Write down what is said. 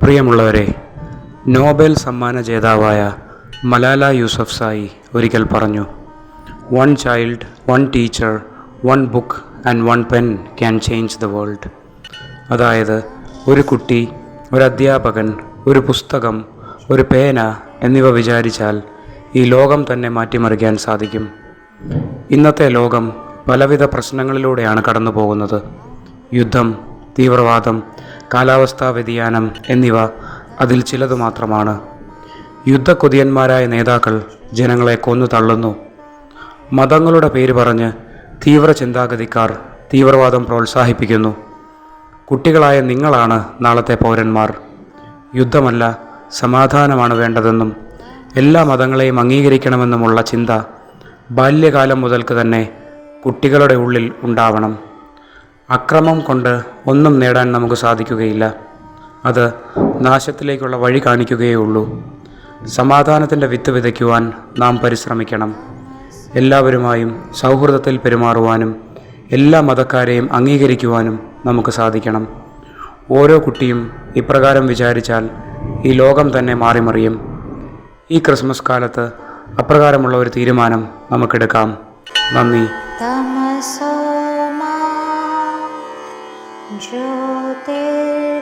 പ്രിയമുള്ളവരെ നോബൽ സമ്മാന ജേതാവായ മലാല യൂസഫ് സായി ഒരിക്കൽ പറഞ്ഞു one child one teacher one book and one pen can change the world അതായത് ഒരു കുട്ടി ഒരു അധ്യാപകൻ ഒരു പുസ്തകം ഒരു പേന എന്നിവ വിചാരിച്ചാൽ ഈ ലോകം തന്നെ മാറ്റിമറിക്കാൻ സാധിക്കും. ഇന്നത്തെ ലോകം പലവിധ പ്രശ്നങ്ങളിലൂടെയാണ് കടന്നു പോകുന്നത് യുദ്ധം തീവ്രവാദം കാലാവസ്ഥാ വ്യതിയാനം എന്നിവ അതിൽ ചിലത് മാത്രമാണ്. യുദ്ധക്കൊതിയന്മാരായ നേതാക്കൾ ജനങ്ങളെ കൊന്നു തള്ളുന്നു. മതങ്ങളുടെ പേര് പറഞ്ഞ് തീവ്ര ചിന്താഗതിക്കാർ തീവ്രവാദം പ്രോത്സാഹിപ്പിക്കുന്നു. കുട്ടികളായ നിങ്ങളാണ് നാളത്തെ പൗരന്മാർ. യുദ്ധമല്ല സമാധാനമാണ് വേണ്ടതെന്നും എല്ലാ മതങ്ങളെയും അംഗീകരിക്കണമെന്നുമുള്ള ചിന്ത ബാല്യകാലം മുതൽക്ക് തന്നെ കുട്ടികളുടെ ഉള്ളിൽ ഉണ്ടാവണം. അക്രമം കൊണ്ട് ഒന്നും നേടാൻ നമുക്ക് സാധിക്കുകയില്ല. അത് നാശത്തിലേക്കുള്ള വഴി കാണിക്കുകയേ ഉള്ളൂ സമാധാനത്തിന്റെ വിത്ത് വിതയ്ക്കുവാൻ നാം പരിശ്രമിക്കണം. എല്ലാവരുമായും സൗഹൃദത്തിൽ പെരുമാറുവാനും എല്ലാ മതക്കാരെയും അംഗീകരിക്കുവാനും നമുക്ക് സാധിക്കണം. ഓരോ കുട്ടിയും ഇപ്രകാരം വിചാരിച്ചാൽ ഈ ലോകം തന്നെ മാറിമറിയും. ഈ ക്രിസ്മസ് കാലത്ത് അപ്രകാരമുള്ള ഒരു തീരുമാനം നമുക്കെടുക്കാം. നന്ദി. തമസോ ौतिर्गमय